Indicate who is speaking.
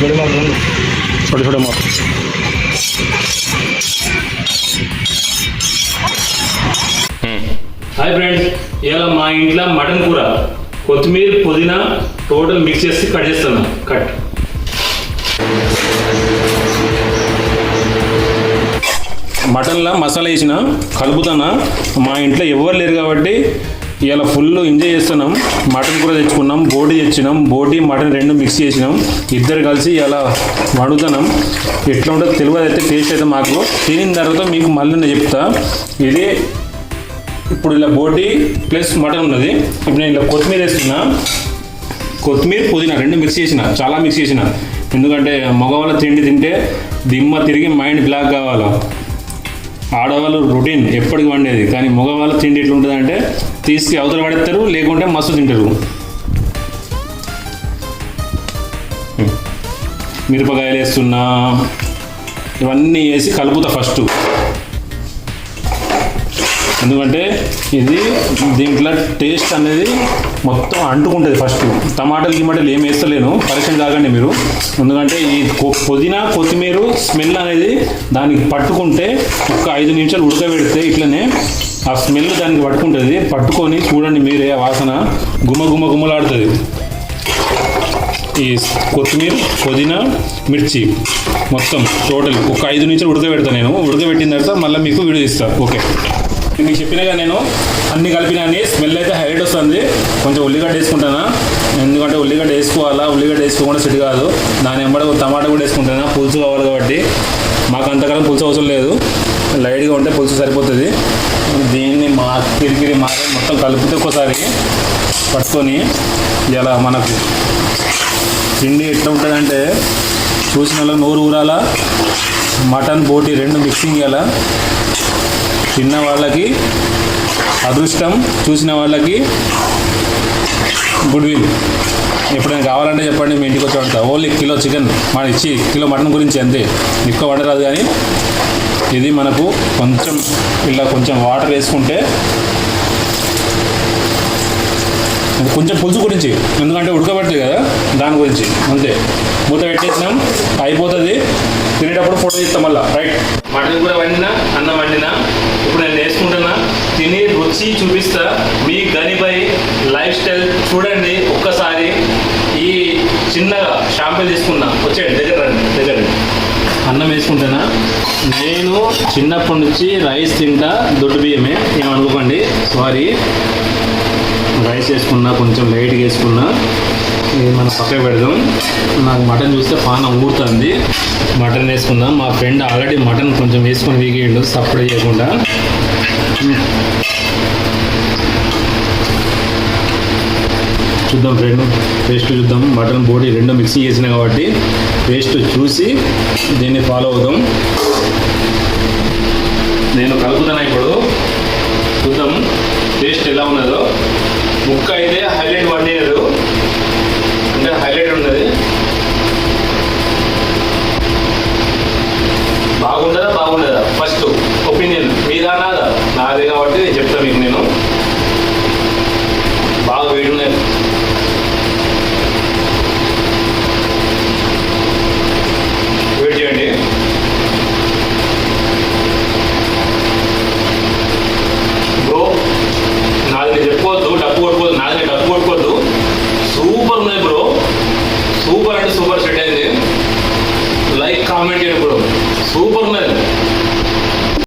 Speaker 1: बड़े मार रहे
Speaker 2: छोटे छोटे माप హాయ్ ఫ్రెండ్స్ ఇవాళ మా ఇంట్లో మటన్ కూర కొత్తిమీర పుదీనా టోటల్ మిక్స్ చేసి కట్ చేస్తాను కట్ మటన్లో మసాలా వేసిన కలుపుతానా మా ఇంట్లో ఎవరు లేరు కాబట్టి ఇలా ఫుల్ ఎంజాయ్ చేస్తున్నాం. మటన్ కూర తెచ్చుకున్నాం బోటి తెచ్చినాం బోటి మటన్ రెండు మిక్స్ చేసినాం. ఇద్దరు కలిసి ఇలా వండుతున్నాం. ఎట్లా ఉంటుందో తెలియదు అయితే టేస్ట్ అయితే మాకు. తినిన తర్వాత మీకు మళ్ళీ నేను చెప్తా. ఇది ఇప్పుడు ఇలా బోటి ప్లస్ మటన్ ఉన్నది. ఇప్పుడు నేను ఇలా కొత్తిమీర వేస్తున్నా. కొత్తిమీర పుదీనా రెండు మిక్స్ చేసిన. చాలా మిక్స్ చేసిన. ఎందుకంటే మగవాళ్ళ తిండి తింటే దిమ్మ తిరిగి మైండ్ బ్లాక్ కావాలా. ఆడవాళ్ళు రొటీన్ ఎప్పటికి వండేది. కానీ మగవాళ్ళ తిండి ఎట్లా తీసి తీసుకు అవతల పడేస్తారు లేకుంటే మస్తు తింటారు. మిరపకాయలు వేస్తున్నా ఇవన్నీ వేసి కలుపుతా ఫస్ట్ ఎందుకంటే ఇది దీంట్లో టేస్ట్ అనేది మొత్తం అంటుకుంటుంది ఫస్ట్ టమాటాలు గిమాటాలు ఏం వేస్తలేను. పరిచయం కాకండి మీరు. ఎందుకంటే ఈ పుదీనా కొత్తిమీర స్మెల్ అనేది దానికి పట్టుకుంటే ఒక ఐదు నిమిషాలు ఉడకబెడితే ఇట్లనే ఆ స్మెల్ దానికి పట్టుకుంటుంది. పట్టుకొని చూడండి మీరే ఆ వాసన. గుమ గుమ గుమలాడుతుంది. ఈ కొత్తిమీర పుదీనా మిర్చి మొత్తం టోటల్ ఒక ఐదు నిమిషాలు ఉడకబెడతాను నేను. ఉడకబెట్టిన తర్వాత మళ్ళీ మీకు వీడియో ఇస్తాను ఓకే. మీకు చెప్పినగా నేను అన్ని కలిపినాన్ని స్మెల్ అయితే హైలైట్ వస్తుంది. కొంచెం ఉల్లిగడ్డ వేసుకుంటానా? ఎందుకంటే ఉల్లిగడ్డ వేసుకోవాలా? ఉల్లిగడ్డ వేసుకోకుండా సెట్ కాదు. దాని వెంబడి టమాటా కూడా వేసుకుంటానా? పులుసు కావాలి కాబట్టి. మాకు అంతకాలం పులుసు అవసరం లేదు. లైట్గా ఉంటే పులుసు సరిపోతుంది. దీన్ని మా తిరిగిరి మా మొత్తం కలిపితే ఒకసారి పట్టుకొని ఇలా మనకు తిండి ఎట్లా ఉంటుందంటే చూసిన వాళ్ళకి నోరు ఊరాల? మటన్ బోటి రెండు మిక్సింగ్ ఇవ్వాలా తిన్న వాళ్ళకి అదృష్టం చూసిన వాళ్ళకి గుడ్ విల్. ఎప్పుడైనా కావాలంటే చెప్పండి మీ ఇంటికి వచ్చి ఓన్లీ కిలో చికెన్ మన ఇచ్చి కిలో మటన్ గురించి అంతే. ఎక్కువ వండరాదు కానీ ఇది మనకు కొంచెం ఇలా కొంచెం వాటర్ వేసుకుంటే కొంచెం పులుసు గురించి ఎందుకంటే ఉడకబెడుతుంది కదా దాని గురించి. అంతే. మూత పెట్టేసినాం అయిపోతుంది. తినేటప్పుడు ఫోటో తీస్తాం మళ్ళీ రైట్. మటన్ కూడా వండినా అన్నం వండినా ఇప్పుడు నేను వేసుకుంటున్నా తిని రుచి చూపిస్తా మీ గనిపై లైఫ్ స్టైల్ చూడండి ఒక్కసారి. ఈ చిన్నగా షాంపూ తీసుకున్నా వచ్చేయండి దగ్గర రండి దగ్గర అన్నం వేసుకుంటానా నేను చిన్నప్పటి నుంచి రైస్ తింటా దొడ్డు బియ్యమే ఏమనుకోకండి సారీ. రైస్ వేసుకున్నా కొంచెం లైట్గా వేసుకున్నా. ఇది మనం పక్కకు పెడదాం. నాకు మటన్ చూస్తే పాన ఊరుతుంది. మటన్ వేసుకుందాం. మా ఫ్రెండ్ ఆల్రెడీ మటన్ కొంచెం వేసుకొని వీగేయండు సపరేట్ చేయకుండా. చూద్దాం ఫ్రెండ్ పేస్ట్ చూద్దాం. మటన్ బోటి రెండు మిక్సింగ్ చేసిన కాబట్టి పేస్ట్ చూసి దీన్ని ఫాలో అవుదాం. నేను కలుపుతాను ఇప్పుడు? చూద్దాం. టేస్ట్ ఎలా ఉన్నదో. ముక్క అయితే హైలైట్ వండినారు కామెంట్ చేయండి సూపర్ ఉన్నది